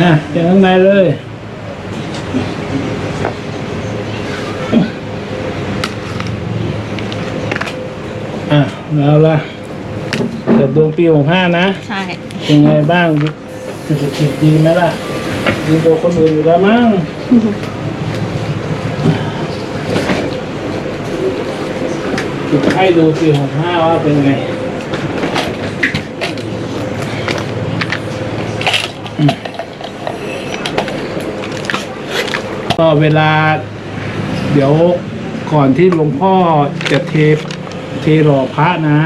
อะเจอข้างในเลยอะแล้วละเกิดดวงปีหกห้านะใช่ เป็นไงบ้างสุขจิตดีไหมล่ะดีกว่าคนอื่นอยู่แล้วมั้งจุดให้ดูปีหกห้าว่าเป็นไง ก็เวลา เดี๋ยวก่อนที่หลวงพ่อจะเทเทหล่อพระนะ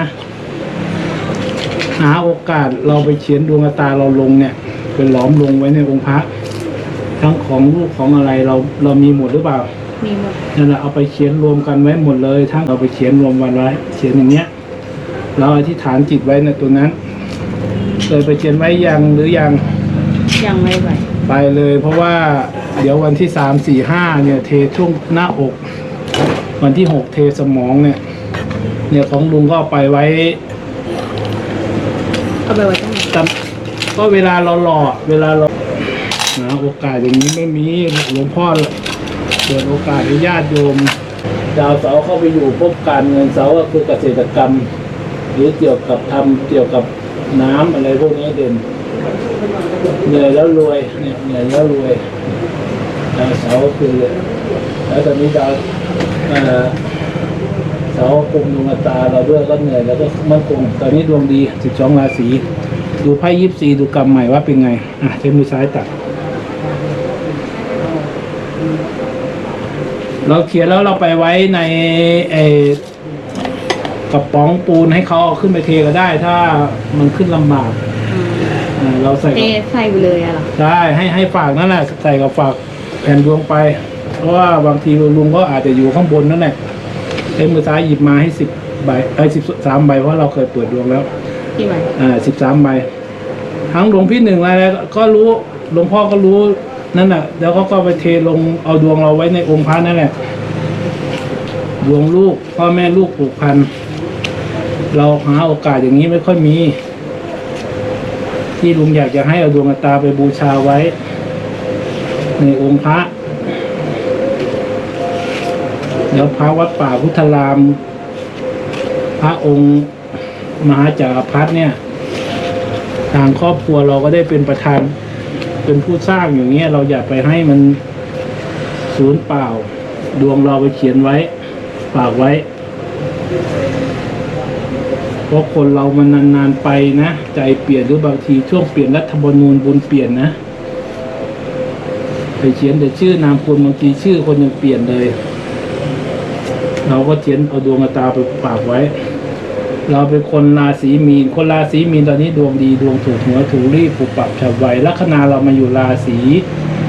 หาโอกาสเราไปเขียนดวงตาเราลงเนี่ยเป็นหลอมลงไว้ในองค์พระทั้งของรูปของอะไรเราเรามีหมดหรือเปล่า มีหมดนั่นแหละเอาไปเขียนรวมกันไว้หมดเลย ทั้งเอาไปเขียนรวมวันไว้เขียนอย่างเนี้ย เราอธิษฐานจิตไว้ในตัวนั้นเคยไปเขียนไว้ยังหรือยังยังไม่ไหวไปเลยเพราะว่า เดี๋ยววันที่สามสี่ห้าเนี่ยเทช่วงหน้าอก วันที่หกเทสมองเนี่ย เนี่ยของลุงก็เอาไปไว้เอาไปไว้ตรงไหนจำก็เวลาเราหล่อเวลาเรานะโอกาสอย่างนี้ไม่มีหลวงพ่อเปิดโอกาสให้ญาติโยม ดาวเสาร์เข้าไปอยู่พบการเงินเสาร์ก็คือเกษตรกรรม หรือเกี่ยวกับทำเกี่ยวกับน้ำอะไรพวกนี้เด่นเหนื่อยแล้วรวยเนี่ยเหนื่อยแล้วรวยดาว เสาร์ก็คือแล้วตอนนี้ดาวเอ่อเสาร์คุมดวงตาเราด้วยก็เหนื่อยแล้วก็มั่นคงตอนนี้ดวงดีสิบสองราศีดูไพ่ยิบซีดูกรรมใหม่ว่าเป็นไง อะใช้มือซ้ายตัด เราเขียนแล้วเราไปไว้ในเออกระป๋องปูนให้เขาเอาขึ้นไปเทก็ได้ ถ้ามันขึ้นลำบากอืมอ่าเราใส่เทกับใส่ไปเลยอะเหรอได้ให้ให้ฝากนั่นแหละใส่กับฝากแผ่นดวงไป เพราะว่าบางทีลุงก็อาจจะอยู่ข้างบนนั่นแหละใช้มือซ้ายหยิบมาให้สิบใบไอ้สิบสามใบเพราะเราเคยเปิดดวงแล้วที่ไหนอ่าสิบสามใบทั้งหลวงพี่หนึ่งอะไรก็รู้หลวงพ่อก็รู้นั่นแหละแล้วเขาก็ไปเทลงเอาดวงเราไว้ในองค์พระนั่นแหละดวงลูกพ่อแม่ลูกผูกพันเราหาโอกาสอย่างนี้ไม่ค่อยมี ที่ลุงอยากจะให้เอาดวงตาไปบูชาไว้ ในองค์พระแล้วพระวัดป่าพุทธราม พระองค์มหาจักรพรรดิเนี่ย ทางครอบครัวเราก็ได้เป็นประธาน เป็นผู้สร้างอย่างเงี้ย เราอย่าไปให้มันศูนย์เปล่า ดวงเราไปเขียนไว้ฝากไว้เพราะคนเรามันนานๆไปนะ ใจเปลี่ยนหรือบางทีช่วงเปลี่ยนรัฐธรรมนูญบุญเปลี่ยนนะ ไปเขียนแต่ชื่อนามคุณบางทีชื่อคนยังเปลี่ยนเลย เราก็เขียนเอาดวงตาไปฝากไว้ เราเป็นคนราศีมีน คนราศีมีนตอนนี้ดวงดีดวงถูกหัวถูกรีบผูกปรับฉับไวลัคนาเรามาอยู่ราศี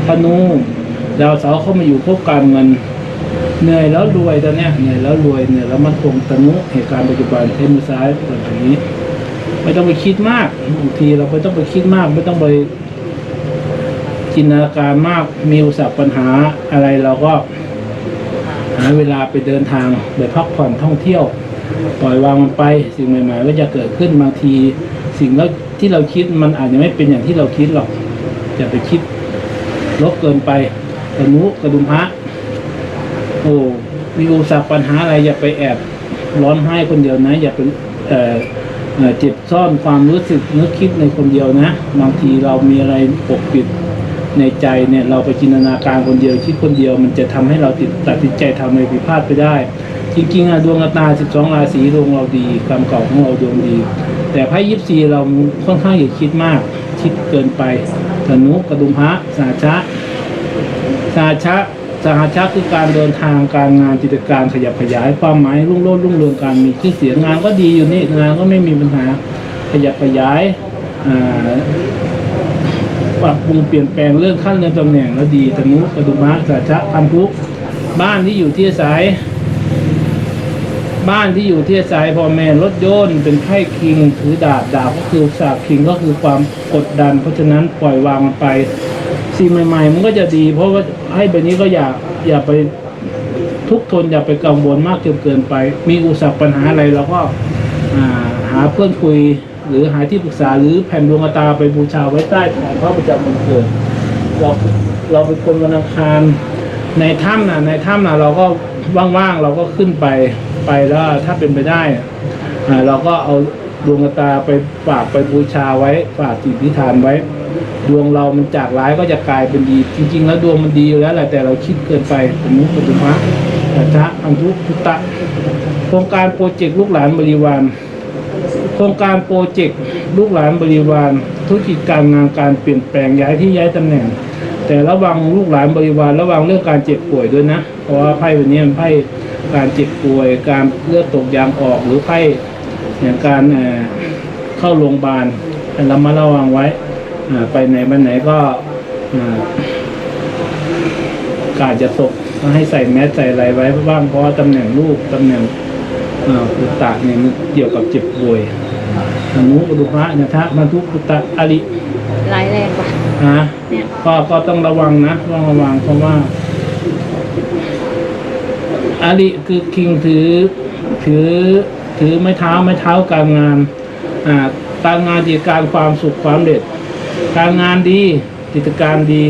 ธนูดาวเสาร์เข้ามาอยู่พบการเงินเหนื่อยแล้วรวยตอนเนี้ยเหนื่อยแล้วรวยเหนื่อยแล้วมันคงตนุเหตุการณ์ปัจจุบันเทมือซ้ายแบบนี้ ไม่ต้องไปคิดมากบางทีเราไม่ต้องไปคิดมาก ไม่ต้องไป จินตนาการมากมีอุปสรรคปัญหาอะไรเราก็หาเวลาไปเดินทางไปพักผ่อนท่องเที่ยว ปล่อยวางมันไปสิ่งใหม่ ๆ ก็จะเกิดขึ้นบางที สิ่งแล้วที่เราคิดมันอาจจะไม่เป็นอย่างที่เราคิดหรอกอย่าไปคิดลบเกินไปกระนุกระดุมพระโอ้มีอุปสรรคปัญหาอะไรอย่าไปแอบร้อนไห้คนเดียวนะ อย่าไปเอ่อเอ่อเจ็บซ่อนความรู้สึกนึกคิดในคนเดียวนะ บางทีเรามีอะไรปกปิด ในใจเนี่ยเราไปจินตนาการคนเดียวคิดคนเดียว มันจะทำให้เราติดตัดสินใจทำอะไรผิดพลาดไปได้ จริงๆอะดวงตา 12 ราศีดวงเราดีกรรมเก่าของเราดวงดี แต่ไพ่ยิปซีเราค่อนข้างอย่าคิดมาก คิดเกินไปธนุกระดุมพระสาชะสาชะสาชะคือการเดินทางการงานกิจการขยับขยายความหมายรุ่งโรจน์รุ่งเรืองการมีชื่อเสียงงานก็ดีอยู่นี่งานก็ไม่มีปัญหาขยับขยายอ่า ปรับปรุงเปลี่ยนแปลงเรื่องขั้นเรื่องตำแหน่งแล้วดีธนุกระดุมะสัจจะพันธุบ้านที่อยู่ที่อาศัย บ้านที่อยู่ที่อาศัยพอแม่รถยนต์เป็นไพ่คิงถือดาบดาบก็คือสาบคิงก็คือความกดดัน เพราะฉะนั้นปล่อยวางมันไปสิ่งใหม่ ๆ มันก็จะดี เพราะว่าให้แบบนี้ก็อย่าอย่าไปทุกทนอย่าไปกังวลมากจนเกินไป มีอุปสรรคปัญหาอะไรเราก็หาเพื่อนคุย หรือหาที่ปรึกษาหรือแผ่นดวงตาไปบูชาไว้ใต้ฐานพระประจำวันเกิด เราเราเป็นคนวันอังคารในถ้ำนะในถ้ำนะเราก็ว่างๆเราก็ขึ้นไปไปแล้วถ้าเป็นไปได้เราก็เอาดวงตาไปฝากไปบูชาไว้ฝากจิตทิฏฐานไว้ ดวงเรามันจากร้ายก็จะกลายเป็นดี จริง ๆ แล้วดวงมันดีอยู่แล้วแหละแต่เราคิดเกินไปสมมุติปฏิมาอัจฉะอันทุพุตตะโครงการโปรเจกต์ลูกหลานบริวาร โครงการโปรเจกต์ลูกหลานบริวารธุรกิจการงานการเปลี่ยนแปลงย้ายที่ย้ายตำแหน่ง แต่ระวังลูกหลานบริวารระวังเรื่องการเจ็บป่วยด้วยนะ เพราะว่าไพ่วันนี้มันไพ่การเจ็บป่วย การเลือดตกยางออกหรือไพ่อย่างการเเข้าโรงพยาบาลให้ระมัดระวังไว้ไปไหนมาไหนก็กาดจะตกให้ใส่แมสใส่อะไรไว้บ้างเพราะตำแหน่งลูกตำแหน่ง ปุตตะเนี่ยมันเกี่ยวกับเจ็บป่วยอนุอุดุภะนะทะมันทุปุตตะอริร้ายแรงปะนะเนี่ยก็ก็ต้องระวังนะต้องระวังเพราะว่าอริคือคิงถือ ถือ ถือไม้เท้าไม้เท้าการงานอ่าการงานกิจการความสุขความเด็ด การงานดีกิจการดี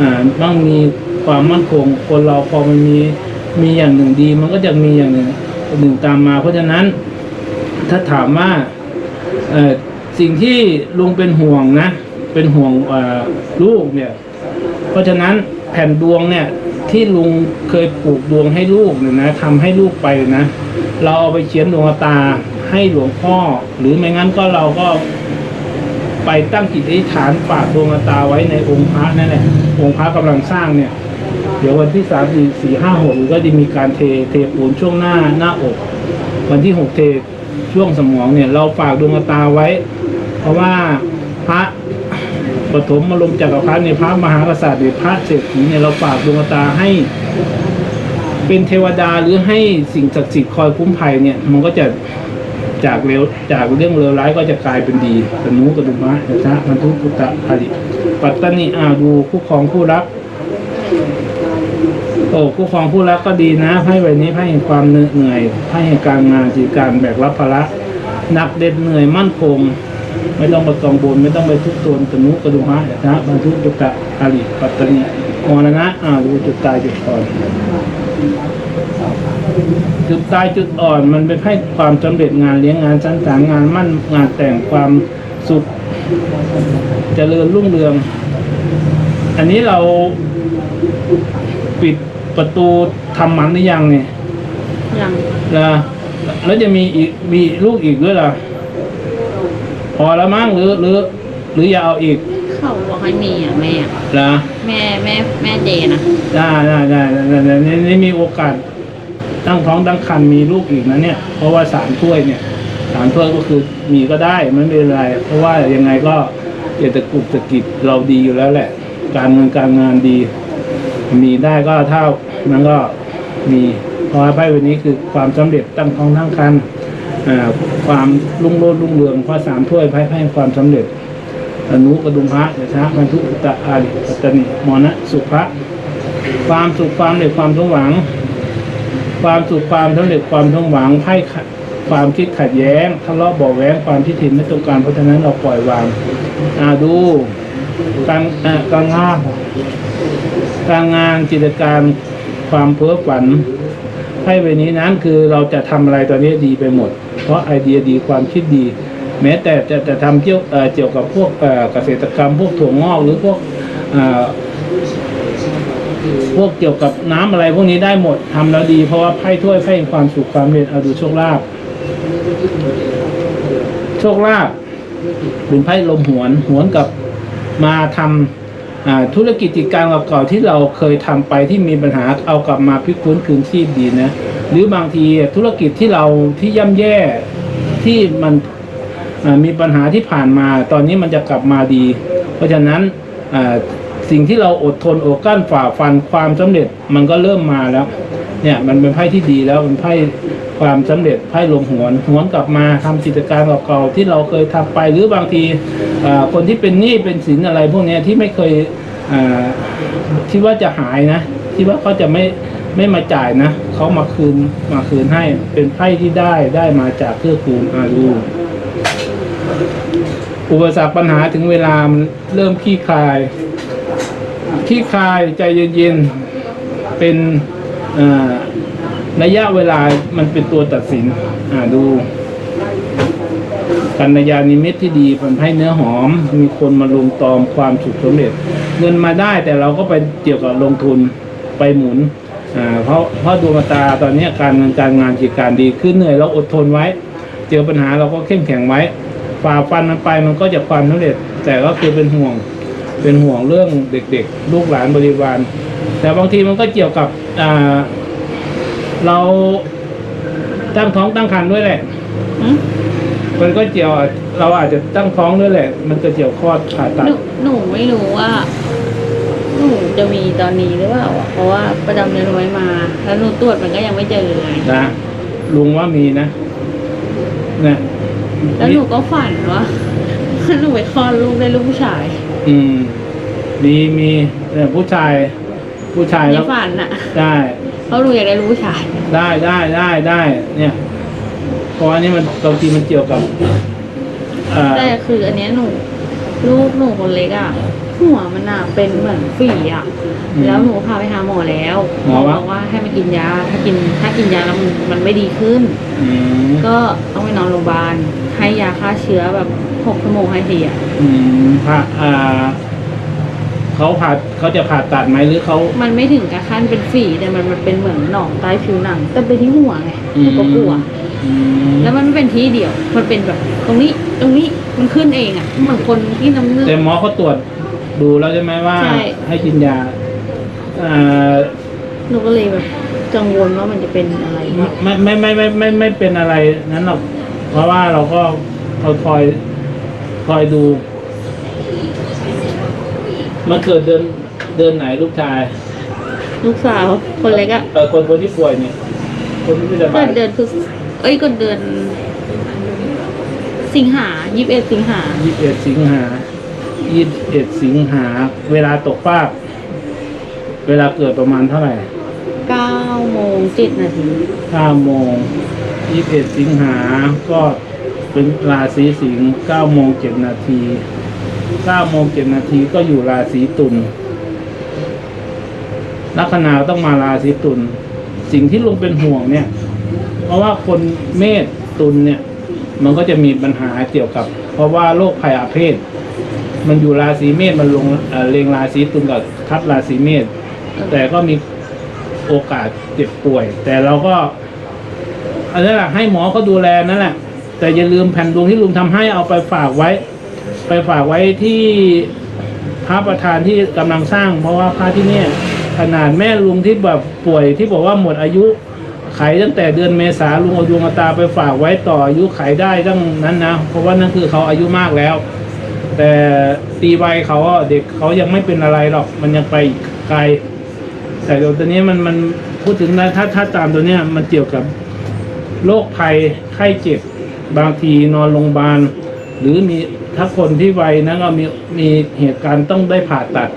อ่าต้องมีความมั่นคง คนเราพอมันมีมีอย่างหนึ่งดี มันก็จะมีอย่างหนึ่ง หนึ่งตามมา เพราะฉะนั้นถ้าถามว่าสิ่งที่ลุงเป็นห่วงนะ เป็นห่วงลูกเนี่ย เพราะฉะนั้นแผ่นดวงเนี่ยที่ลุงเคยปลูกดวงให้ลูกเนี่ยนะทำให้ลูกไปนะ เราเอาไปเขียนดวงตาให้หลวงพ่อ หรือไม่งั้นก็เราก็ไปตั้งจิตอธิษฐานฝากดวงตาไว้ในองค์พระนั่นแหละองค์พระกำลังสร้างเนี่ย เดี๋ยววันที่สามสี่สี่ห้าหกก็จะมีการเทเทปูนช่วงหน้าหน้าอก วันที่หกเทช่วงสมองเนี่ยเราฝากดวงตาไว้ เพราะว่าพระปฐมมาลงจากพรรดิเนี่ยพระมหากษัตริย์หรือพระเศรษฐีเนี่ยเราฝากดวงตาให้ เป็นเทวดาหรือให้สิ่งศักดิ์สิทธิ์คอยคุ้มภัยเนี่ยมันก็จะจากเลวจากเรื่องเลวร้ายก็จะกลายเป็นดีสนุกดุมะนะจ๊ะมันทุกุตตะอริปัตตานีอาดูคู่ครองคู่รัก โอ้คู่ครองผู้รักก็ดีนะไพ่ใบนี้ไพ่แห่งความเหนื่อยไพ่แห่งการงานจิการแบกรับภาระหนักเด็ดเหนื่อยมั่นคง ไม่ต้องไปกังวลไม่ต้องไปทุกตนตนุกระดุมะนะบรรทุกจุตะอาริปัตตานีมรณะอ่าดูจุดตายจุดอ่อนจุดตายจุดอ่อนมันเป็นให้ความสำเร็จงานเลี้ยงงานสันสางงานมั่นงานแต่งความสุขเจริญรุ่งเรือง อันนี้เราปิด ประตูทำหมันหรือยังเนี่ยยังนะแล้วจะมีอีกมีลูกอีกด้วยล่ะ พอแล้วมั้งหรือหรือ หรืออย่าเอาอีก เขาบอกให้มีอะแม่นะแม่แม่แม่เจนะได้ได้ได้ได้ได้นี่นี่มีโอกาสตั้งท้องตั้งครรภ์มีลูกอีกนะเนี่ย เพราะว่าสามถ้วยเนี่ยสามถ้วยก็คือมีก็ได้ไม่เป็นไร เพราะว่ายังไงก็เศรษฐกุลเศรษฐกิจเราดีอยู่แล้วแหละ การเงินการงานดี มีได้ก็เท่า นั้นก็มีเพราะไพ่วันนี้คือความสำเร็จตั้งท้องทั้งคันความรุ่งโรจน์รุ่งเรืองเพราะสามถ้วยไพ่ไพ่ความสำเร็จอนุกระดุมพระเดชะบรรทุตะอาริปัตตนิมรณะสุภะความสุขความเร็จความสมหวัง ความสุขความสำเร็จความสมหวังไพ่ความคิดขัดแย้งทะเลาะเบาะแว้งความที่ถิ่นไม่ตรงกันเพราะฉะนั้นเราปล่อยวางอาดูการอ่าการงานการงานกิจการ ความเพ้อฝันให้ใบนี้นั้นคือเราจะทำอะไรตอนนี้ดีไปหมด เพราะไอเดียดีความคิดดี แม้แต่จะจะทำเกี่ยวเกี่ยวกับพวกเกษตรกรรม พวกถั่วงอกหรือพวกพวกเกี่ยวกับน้ำอะไรพวกนี้ได้หมดทำแล้วดี เพราะว่าไพ่ถ้วยไพ่ความสุขความเรียนเอาดูโชคลาภโชคลาภเป็นไพ่ลมหวนหวนกับมาทำอ่า ธุรกิจกิจการเก่าๆที่เราเคยทำไปที่มีปัญหาเอากลับมาพลิกฟื้นคืนชีพดีนะ หรือบางทีธุรกิจที่เราที่ย่ำแย่ที่มันมีปัญหาที่ผ่านมา ตอนนี้มันจะกลับมาดี เพราะฉะนั้นสิ่งที่เราอดทนอดกั้นฝ่าฟันความสำเร็จมันก็เริ่มมาแล้ว เนี่ยมันเป็นไพ่ที่ดีแล้วเป็นไพ่ความสำเร็จไพ่ลมหวนหวนกลับมาทำกิจการเก่าๆที่เราเคยทำไปหรือบางทีคนที่เป็นหนี้เป็นสินอะไร พวกนี้ที่ไม่เคยที่ว่าจะหายนะ ที่ว่าเขาจะไม่ไม่มาจ่ายนะเขามาคืนมาคืนให้เป็นไพ่ที่ได้ได้มาจากเพื่อคูณอารูอุปสรรคปัญหาถึงเวลามันเริ่มคลี่คลายขี้คลายใจเย็นๆเป็น ระยะเวลามันเป็นตัวตัดสิน อ่าดู กัญญานิมิตที่ดีมันให้เนื้อหอม มีคนมาลุมตอมความสุขสำเร็จ เงินมาได้แต่เราก็ไปเกี่ยวกับลงทุนไปหมุน อ่า เพราะเพราะดวงตาตอนนี้การเงินการงานกิจการดีขึ้นเหนื่อยเราอดทนไว้ เจอปัญหาเราก็เข้มแข็งไว้ฝ่าฟันมันไปมันก็จะความสำเร็จ แต่ก็คือเป็นห่วง เป็นห่วงเรื่องเด็กๆ ลูกหลานบริวาร แต่บางทีมันก็เกี่ยวกับอ่าเราตั้งท้องตั้งครรภ์ด้วยแหละอืมมันก็เกี่ยวอะเราอาจจะตั้งท้องด้วยแหละ มันจะเกี่ยวคลอดผ่าตัหดนูหนูไม่รู้ว่าหนูจะมีตอนนี้หรือเปล่าอะเพราะว่าประจำเดือนหนูไม่มา แล้วหนูตรวจมันก็ยังไม่เจอไงนะลุงว่ามีนะเนี่ยแล้วหนูก็ฝันว่าหนูไปคลอดลูกได้ลูกผู้ชาย อืม มีมีเนี่ยผู้ชาย ผู้ชายในแล้วฝันอะได้เพราะหนูอยากได้ลูกผู้ชาย ได้ได้ได้ได้เนี่ยเพราะอันนี้มันบางทีมันเกี่ยวกับอ่าแต่คืออันเนี้ยหนูลูกหนูคนเล็กอะหัวมันอะเป็นเหมือนฝีอะแล้วหนูพาไปหาหมอแล้วหมอบอกว่าให้มากินยาถ้ากินถ้ากินยาแล้วมันมันไม่ดีขึ้น อืมก็ต้องไปนอนโรงพยาบาลให้ยาฆ่าเชื้อแบบหกชั่วโมงให้ทีอะอืมผ่าอ่า เขาผ่าเขาจะผ่าตัดไหมหรือเขา มันไม่ถึงกับขั้นเป็นฝีแต่มันมันเป็นเหมือนหนองใต้ผิวหนัง แต่เป็นที่หัวไงอืหนูมก็กลัว อืมแล้วมันไม่เป็นที่เดียว มันเป็นแบบตรงนี้ตรงนี้มันขึ้นเองอะเหมือนคนที่น้ำเลือแต่ดหมอเขาตรวจดูแล้วใช่ไหมว่าใช่ให้กินยาอ่าหนูก็เลยแบบกังวลว่ามันจะเป็นอะไรบ้างไม่ไม่ไม่ไม่ไม่ไม่ไม่เป็นอะไรนั้นหรอกเพราะว่าเราก็คอยคอยคอยดู มันเกิดเดือนเดือนไหนลูกชาย ลูกสาวคนเล็กอะเออคนคนที่ป่วยเนี่ยคนที่ไม่สเกิบายดเดือนคือเอ้ยเกิดเดือน สิงหายี่สิบเอ็ดสิงหายี่สิบเอ็ดสิงหายี่สิบเอ็ดสิงหา เวลาตกฟาก เวลาเกิดประมาณเท่าไหร่เก้าโมงเจ็ดนาทีห้าโมงยี่สิบเอ็ดสิงหา ก็เป็นราศีสิงห์เก้าโมงเจ็ดนาที เก้าโมงเจ็ดนาทีก็อยู่ราศีตุลลัคนาต้องมาราศีตุลสิ่งที่ลุงเป็นห่วงเนี่ย เพราะว่าคนเมษตุลเนี่ย มันก็จะมีปัญหาเกี่ยวกับ เพราะว่าโรคภัยอาเพศ มันอยู่ราศีเมษมันลงเลงราศีตุลกับทับราศีเมษแต่ก็มีโอกาสเจ็บป่วย แต่เราก็อันนั้นแหละให้หมอเขาดูแลนั่นแหละ แต่อย่าลืมแผ่นดวงที่ลุงทำให้เอาไปฝากไว้ ไปฝากไว้ที่พระประธานที่กำลังสร้าง เพราะว่าพระที่เนี่ยขนาดแม่ลุงที่แบบป่วยที่บอกว่าหมดอายุไขตั้งแต่เดือนเมษาลุงเอาดวงตาไปฝากไว้ต่ออายุไขได้ตั้งนั้นนะ เพราะว่านั่นคือเขาอายุมากแล้ว แต่ตีใบเขาอะเด็กเขายังไม่เป็นอะไรหรอก มันยังไปอีกไกล แต่เดี๋ยวตัวนี้มันมันพูดถึงนะถ้าถ้าตามตัวเนี้ยมันเกี่ยวกับโรคภัยไข้เจ็บบางทีนอนโรงพยาบาลหรือมี ถ้าคนที่วัยนั้นก็มีมีเหตุการณ์ต้องได้ผ่าตัด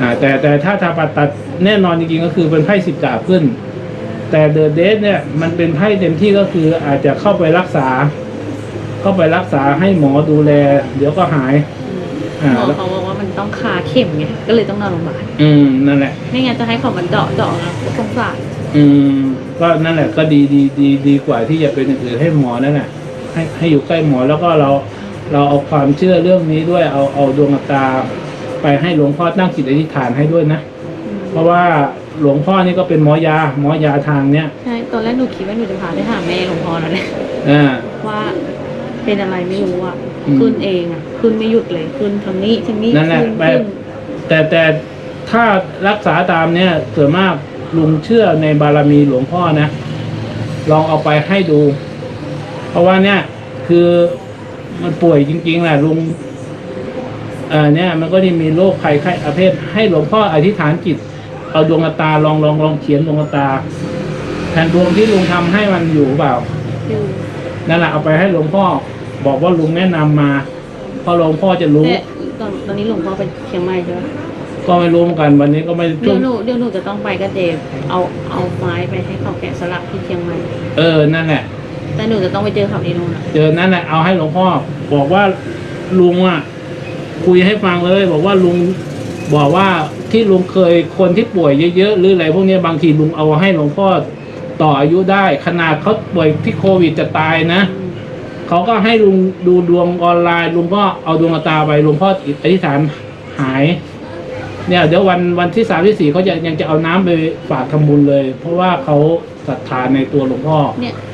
อ่าแต่แต่ถ้าถ้าผ่าตัดแน่นอนจริงๆก็คือเป็นไพ่สิบดาบขึ้น แต่เดอะเดทเนี่ยมันเป็นไพ่เต็มที่ก็คืออาจจะเข้าไปรักษา เข้าไปรักษาให้หมอดูแล เดี๋ยวก็หายอ่าหมอแล้วเขาบอกว่ามันต้องคาเข็มไงก็เลยต้องนอนโรงพยาบาลอืมนั่นแหละไม่งั้นจะให้เขามันเจาะเจาะแล้วก็สงสารอืม ก็นั่นแหละก็ดีดีดีดีกว่าที่จะเป็นอย่างอื่นให้หมอนั่นแหละให้ให้อยู่ใกล้หมอแล้วก็เรา เราเอาความเชื่อเรื่องนี้ด้วยเอาเอาดวงตาไปให้หลวงพ่อตั้งจิตอธิษฐานให้ด้วยนะ เพราะว่าหลวงพ่อนี่ก็เป็นหมอยาหมอยาทางเนี้ยใช่ตอนแรกหนูคิดว่าหนูจะพาไปหาแม่หลวงพ่อแล้วแหละอ่าว่าเป็นอะไรไม่รู้อะอืมขึ้นเองอะขึ้นไม่หยุดเลยขึ้นทางนี้ทางนี้นั่นแหละขึ้แบบขึ้นแต่แต่ถ้ารักษาตามเนี้ยส่วนมากลุงเชื่อในบารมีหลวงพ่อนะ ลองเอาไปให้ดู เพราะว่าเนี่ยคือ มันป่วยจริงๆแหละลุงเอ่อเนี่ย มันก็จะมีโรคภัยไข้อาเพศให้หลวงพ่ออธิษฐานจิต เอาดวงตาลองลองลองเขียนดวงตาแผ่นดวงที่ลุงทำให้มันอยู่เปล่าอยู่นั่นแหละเอาไปให้หลวงพ่อ บอกว่าลุงแนะนำมาเพราะหลวงพ่อจะรู้แต่ตอนตอนนี้หลวงพ่อไปเชียงใหม่ใช่ไหมก็ไม่รู้เหมือนกันวันนี้ก็ไม่เดี๋ยวหนูเดี๋ยวหนูจะต้องไปกับเจมเอาเอาไม้ไปให้เขาแกะสลักที่เชียงใหม่ เออนั่นแหละ แต่หนูจะต้องไปเจอเขาที่นู่นอะเจอนั่นแหละเอาให้หลวงพ่อ บอกว่าลุงอะ คุยให้ฟังเลย บอกว่าลุงบอกว่าที่ลุงเคยคนที่ป่วยเยอะๆหรืออะไรพวกเนี้ยบางทีลุงเอาให้หลวงพ่อต่ออายุได้ ขนาดเขาป่วยที่โควิดจะตายนะเขาก็ให้ลุงดูดวงออนไลน์ลุงก็เอาดวงตาไปหลวงพ่ออธิษฐานหาย เนี่ยเดี๋ยววันวันที่สามที่สี่เขาจะยังจะเอาน้ำไปฝากทำบุญเลย เพราะว่าเขาศรัทธาในตัวหลวงพ่อ เนี่ยเ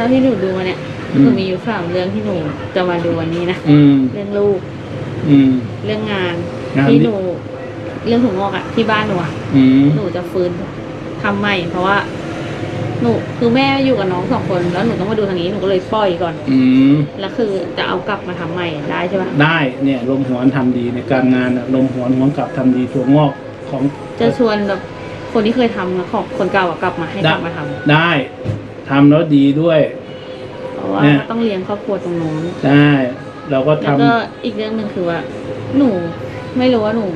ท่าที่หนูดูมาเนี่ยอืม หนูมีอยู่สามเรื่องที่หนูจะมาดูวันนี้นะอืม เรื่องลูกอืม เรื่องงานงาน ที่หนู เรื่องถุงงอกอะที่บ้านหนูอะอืม หนูจะฟื้นทำใหม่เพราะว่า หนูคือแม่อยู่กับน้องสองคนแล้วหนูต้องมาดูทางนี้หนูก็เลยปล่อยก่อน อืม แล้วคือจะเอากลับมาทำใหม่ได้ใช่ปะได้เนี่ยลมหวนทำดีในการงานอะลมหวนหวนกลับทำดีตัวงอกของจะชวนแบบคนที่เคยทำอะของคนเก่าอะกลับมาให้กลับมาทำได้ ทำแล้วดีด้วย เพราะว่าเนี่ย ต้องเลี้ยงครอบครัวตรงนู้นได้เราก็ทำแล้วก็อีกเรื่องหนึ่งคือว่า หนูไม่รู้ว่าหนู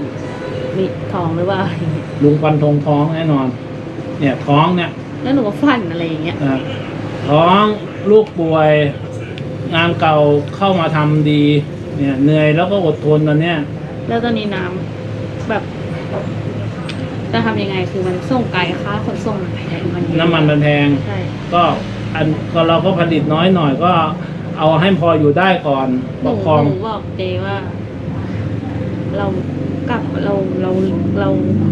มีท้องหรือเปล่าอะไรเงี้ยลุงฟันธงท้องแน่นอน เนี่ยท้องเนี่ย แล้วหนูก็ฝันอะไรอย่างเงี้ย อะท้องลูกป่วย งานเก่าเข้ามาทำดี เนี่ยเหนื่อยแล้วก็อดทนตอนเนี้ยแล้วตอนนี้น้ำแบบ จะทำยังไงคือมันส่งไกลค่าขนส่งมันแพงมันเยอะน้ำมันมันแพง ใช่ก็อันก็เราก็ผลิตน้อยหน่อยก็ เอาให้พออยู่ได้ก่อนหปนูระคอง หนูบอกเจว่า เรากลับเราเราเรา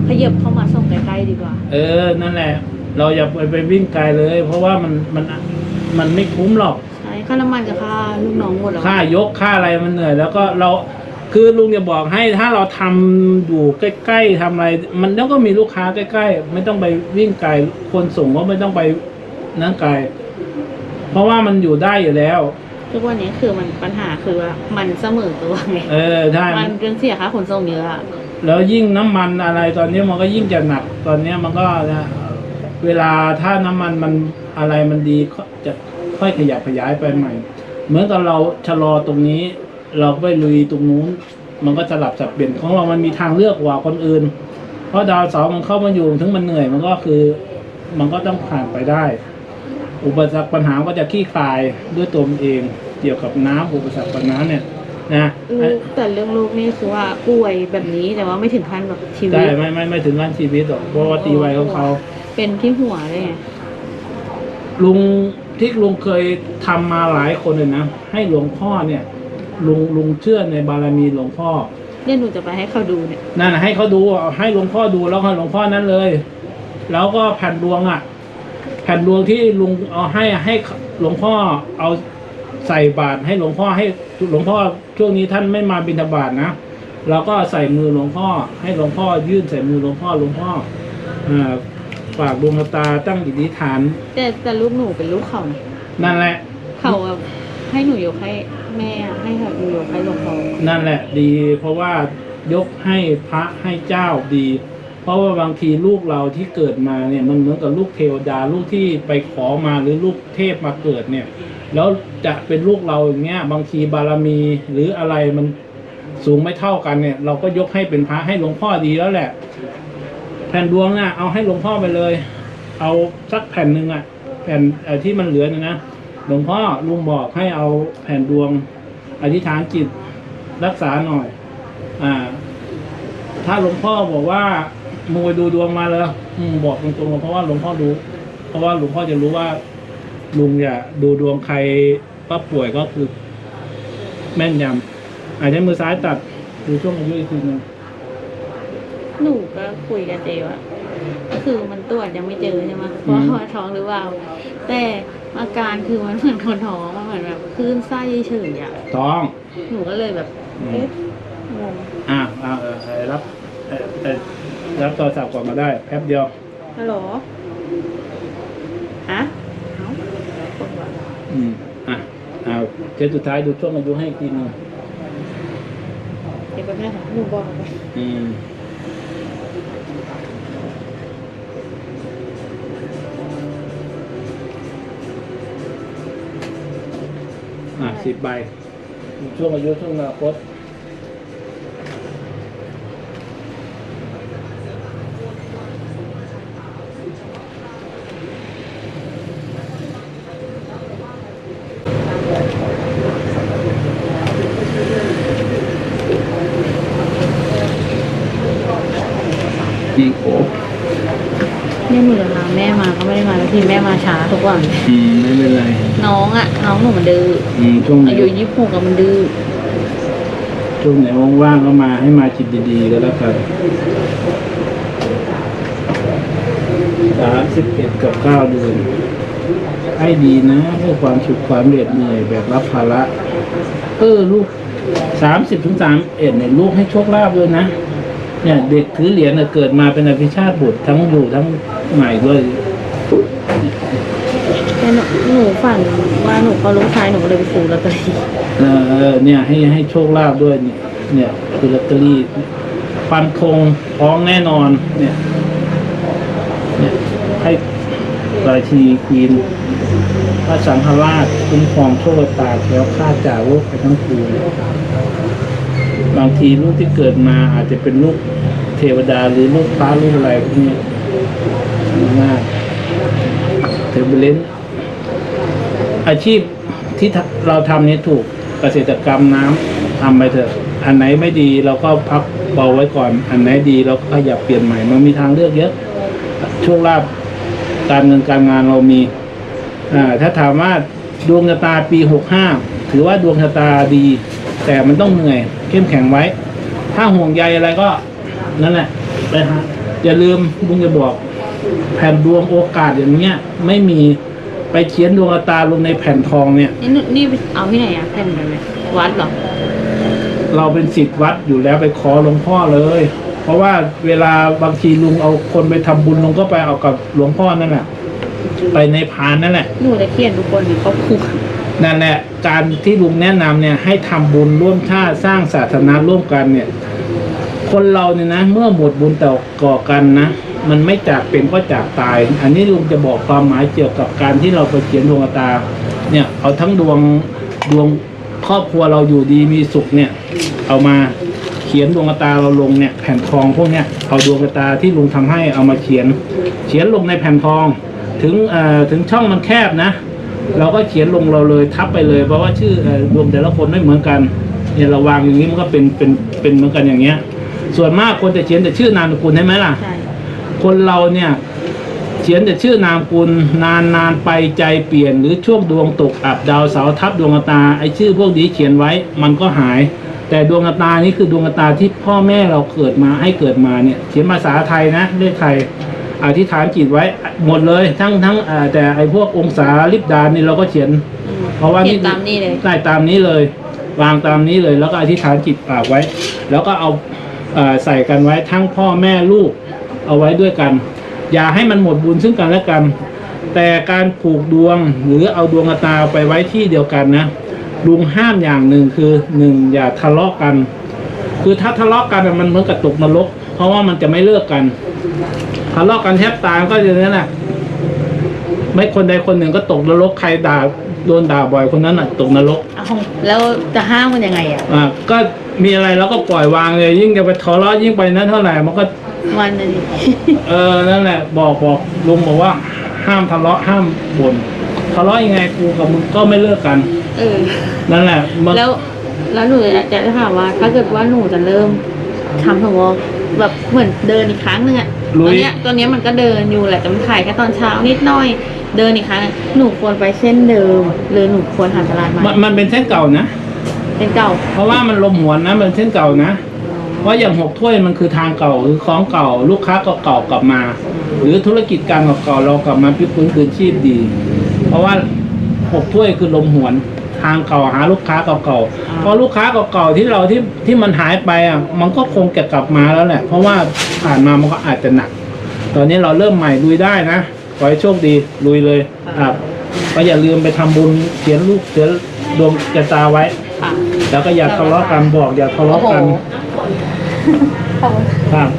ขยับเข้ามาส่งใกล้ๆดีกว่า เออ นั่นแหละ เราอย่าไปไปวิ่งไกลเลย เพราะว่ามันมันมันไม่คุ้มหรอก ใช่ค่าน้ำมันกับค่าลูกน้องหมดแล้วค่ายกค่าอะไรมันเหนื่อย แล้วก็เรา คือลุงจะบอกให้ถ้าเราทำอยู่ใกล้ๆทำอะไร มันแล้วก็มีลูกค้าใกล้ ๆ ไม่ต้องไปวิ่งไกลคนส่งก็ไม่ต้องไปนั่งไกล เพราะว่ามันอยู่ได้อยู่แล้ว ทุกวันนี้คือมันปัญหาคือว่ามันเสมอตัวไงเออใช่มันเรื่องเสียค่าขนส่งเยอะอะแล้วยิ่งน้ำมันอะไรตอนนี้มันก็ยิ่งจะหนักตอนนี้มันก็นะเวลาถ้าน้ำมันมันอะไรมันดีก็จะค่อยขยับขยายไปใหม่ เหมือนกับเราชะลอตรงนี้ เราไปลุยตรงนู้น มันก็สลับสับเปลี่ยนของเรามันมีทางเลือกกว่าคนอื่น เพราะดาวเสาร์มันเข้ามาอยู่ถึงมันเหนื่อยมันก็คือมันก็ต้องผ่านไปได้ อุปสรรคปัญหาก็จะขี้คลายด้วยตัวมันเองเกี่ยวกับน้ำอุปสรรคปัญหาเนี่ยนะลูกแต่เรื่องลูกนี่คือว่าป่วยแบบนี้แต่ว่าไม่ถึงขั้นแบบชีวิได้ตไม่ไม่ไม่ถึงขั้นชีวิตหรอกเพราะว่าตีไวของเขา เป็นที่หัวเลยไงลุงที่ลุงเคยทำมาหลายคนเลยนะให้หลวงพ่อเนี่ย ลุงลุงเชื่อในบารมีหลวงพ่อ เนี่ยหนูจะไปให้เขาดูเนี่ย นั่นน่ะให้เขาดูเอาให้หลวงพ่อดูแล้วให้หลวงพ่อนั้นเลย แล้วก็แผ่นดวงอะ แผ่นดวงที่ลุงเอาให้ให้หลวงพ่อเอาใส่บาตรให้หลวงพ่อให้หลวงพ่อช่วงนี้ท่านไม่มาบิณฑบาตนะเราก็ใส่มือหลวงพ่อ ให้หลวงพ่อยื่นใส่มือหลวงพ่อหลวงพ่ออ่าฝากดวงตาตั้งอิทธิษฐาน แต่แต่ลูกหนูเป็นลูกเขานะนั่นแหละ เขาแบบให้หนูยกให้ แม่ให้หนูยกให้หลวงพ่อนั่นแหละดีเพราะว่ายกให้พระให้เจ้าดี เพราะว่าบางทีลูกเราที่เกิดมาเนี่ยมันเหมือนกับลูกเทวดาลูกที่ไปขอมาหรือลูกเทพมาเกิดเนี่ย แล้วจะเป็นลูกเราอย่างเงี้ยบางทีบารมีหรืออะไรมันสูงไม่เท่ากันเนี่ย เราก็ยกให้เป็นพระให้หลวงพ่อดีแล้วแหละ แผ่นดวงน่ะเอาให้หลวงพ่อไปเลย เอาสักแผ่นหนึ่งอะ แผ่นที่มันเหลือเนยนะ หลวงพ่อลุงบอกให้เอาแผ่นดวงอธิษฐานจิตรักษาหน่อย อ่า ถ้าหลวงพ่อบอกว่ามึงไปดูดวงมาเลยอืมบอกตรงๆเพราะว่าหลวงพ่อรู้ เพราะว่าหลวงพ่อจะรู้ว่า ลุงอย่าดูดวงใครก็ป่วยก็คือ แม่นยำอาจจะมือซ้ายตัดดูช่วงอายุอีกทีหนึงหนูก็คุยกับเจว่าก็คือมันตรวจยังไม่เจอใช่ไหมเพราะว่าท้องหรือเปล่า แต่ อาการคือมันเหมือนคนท้องมันเหมือนแบบคลื่นไส้เฉยๆอะท้อง หนูก็เลยแบบอืมเอ๊ะงงอ่าอ่าเออเออรับเออเออรับโทรศัพท์ก่อนมาได้แป๊บเดียวฮัลโหลฮะเอ้าคนวะอืมอะอ่าเคสสุดท้ายดูช่วงอายุให้อีกทีหนึง เดี๋ยวแป๊บนึงค่ะหนูบอกไปอืม อะสิบใบ ช่วงอายุช่วงอนาคตอีกโอ้ เนี่ยหนูจะพาแม่มาก็ไม่ได้มาแล้วทีแม่มาช้าทุกวัน อืมไม่เป็นไรน้องอะน้องหนูมันดื้ออืมช่วงไหนอายุยี่สิบหกกับมันดื้อช่วงไหนว่างๆก็มาให้มาจิตดีๆก็แล้วกันสามสิบเอ็ดกับเก้าเดือนให้ดีนะเพื่อความสุขความเหน็ดเหนื่อยแบบรับภาระเออลูกสามสิบถึงสามเอ็ดเนี่ยลูกให้โชคลาภด้วยนะเนี่ยเด็กถือเหรียญน่ะเกิดมาเป็นอภิชาติบุตรทั้งอยู่ทั้ง ใหม่ด้วยแต่หนูหนูฝันว่าหนูก็ลูกชายหนูก็เลยไปซื้อลอตเตอรี่เออเออเนี่ยให้ให้โชคลาภด้วยเนี่ย เนี่ยคือลอตเตอรี่ฟันคงท้องแน่นอน เนี่ย เนี่ยให้ราชินีควีนพระสังฆราชคุ้มครองโชคชะตาแคล้วคลาดจากโรคไปทั้งปวงบางทีลูกที่เกิดมาอาจจะเป็นลูกเทวดาหรือลูกฟ้าลูกอะไรพวกนี้ มากเทอร์เบเลนอาชีพที่เราทำนี้ถูกเกษตรกรรมน้ำทำไปเถอะ อันไหนไม่ดีเราก็พักเบาไว้ก่อน อันไหนดีเราก็ขยับเปลี่ยนใหม่ มันมีทางเลือกเยอะโชคลาภการเงินการงานเรามีอ่าถ้าถามว่าดวงชะตาปีหกห้าถือว่าดวงชะตาดี แต่มันต้องเหนื่อย เข้มแข็งไว้ ถ้าห่วงใยอะไรก็นั่นแหละไปฮะอย่าลืมลุงจะบอก แผ่นดวงโอกาสอย่างเงี้ย ไม่มีไปเขียนดวงชะตาลงในแผ่นทองเนี่ย นี่หนูนี่ไปเอาที่ไหนอะแผ่นแบบไหนวัดเหรอเราเป็นสิทธิ์วัดอยู่แล้วไปขอหลวงพ่อเลย เพราะว่าเวลาบางทีลุงเอาคนไปทำบุญลุงก็ไปเอากับหลวงพ่อนั่นแหละไปในพานนั่นแหละหนูจะเขียนทุกคนในครอบครัวนั่นแหละการที่ลุงแนะนำเนี่ยให้ทำบุญร่วมชาติสร้างศาสนาร่วมกันเนี่ย คนเราเนี่ยนะ เมื่อหมดบุญต่อก่อกันนะ มันไม่จากเป็นก็จากตาย อันนี้ลุงจะบอกความหมายเกี่ยวกับการที่เราไปเขียนดวงตา เนี่ยเอาทั้งดวงดวงครอบครัวเราอยู่ดีมีสุขเนี่ย เอามาเขียนดวงตาเราลงเนี่ยแผ่นทองพวกเนี้ยเอาดวงตาที่ลุงทำให้เอามาเขียน เขียนลงในแผ่นทอง ถึงเอ่อถึงช่องมันแคบนะ เราก็เขียนลงเราเลยทับไปเลย เพราะว่าชื่อเอ่อดวงแต่ละคนไม่เหมือนกันเนี่ยเราวางอย่างนี้มันก็เป็นเป็นเป็นเหมือนกันอย่างเงี้ย ส่วนมากคนจะเขียนแต่ชื่อนามสกุลใช่ไหมล่ะใช่ คนเราเนี่ยเขียนแต่ชื่อนามสกุลนานนานไปใจเปลี่ยน หรือช่วงดวงตกอับดาวเสาร์ทับดวงชะตาไอ้ชื่อพวกนี้เขียนไว้มันก็หาย แต่ดวงชะตานี่คือดวงชะตาที่พ่อแม่เราเกิดมาให้เกิดมาเนี่ย เขียนภาษาไทยนะเลขไทยอธิษฐานจิตไว้หมดเลยทั้งทั้งอ่าแต่ไอ้พวกองศาลิบดานนี่เราก็เขียนอืมเพราะว่าเขียนี่นตามนี่เลยได้ตามนี้เลยวางตามนี้เลยแล้วก็อธิษฐานจิตปากไว้ แล้วก็เอาเอ่อใส่กันไว้ทั้งพ่อแม่ลูก เอาไว้ด้วยกัน อย่าให้มันหมดบุญซึ่งกันและกัน แต่การผูกดวงหรือเอาดวงชะตาไปไว้ที่เดียวกันนะลุงห้ามอย่างหนึ่งคือหนึ่งอย่าทะเลาะกัน คือถ้าทะเลาะกันอะมันเหมือนกับตกนรก เพราะว่ามันจะไม่เลิกกันทะเลาะกันแทบตายก็อย่างนั้นแหละไม่คนใดคนหนึ่งก็ตกนรกใครด่าโดนด่าบ่อยคนนั้นอะตกนรกเอ้าแล้วจะห้ามมันยังไงอะอ่าก็มีอะไรเราก็ปล่อยวางเลยยิ่งจะไปทะเลาะยิ่งไปนั้นเท่าไหร่มันก็ มันน่ะดิเออนั่นแหละ บอกบอกลุงบอกว่า ห้ามทะเลาะห้ามบ่นทะเลาะยังไงกูกับมึงก็ไม่เลิกกัน เออ นั่นแหละมันแล้วแล้วหนูอยากจะถามว่า ถ้าเกิดว่าหนูจะเริ่มทำถั่วงอกแบบเหมือนเดินอีกครั้งหนึ่งอะตอนเนี้ยตอนเนี้ยมันก็เดินอยู่แหละแต่มันถ่ายแค่ตอนเช้านิดหน่อย เดินอีกครั้งอะหนูควรไปเส้นเดิมหรือหนูควรหาตลาดใหม่มันมันเป็นเส้นเก่านะ เป็นเก่า เพราะว่ามันลมหวนนะมันเป็นเส้นเก่านะ เพราะอย่างหกถ้วยมันคือทางเก่าคือของเก่า ลูกค้าเก่าๆกลับมา หรือธุรกิจการเก่าๆเรากลับมาพิพื้นคืนชีพดี เพราะว่าหกถ้วยคือลมหวนทางเก่าหาลูกค้าเก่าๆเพราะลูกค้าเก่าๆที่เราที่ที่มันหายไปอะมันก็คงจะกลับมาแล้วแหละ เพราะว่าผ่านมามันก็อาจจะหนัก ตอนนี้เราเริ่มใหม่ลุยได้นะขอให้โชคดีลุยเลยครับก็อย่าลืมไปทำบุญเขียนลูกเขียนดวงกระตาไว้ค่ะแล้วก็อย่าทะเลาะกันบอกอย่าทะเลาะกัน ขอบคุณครับ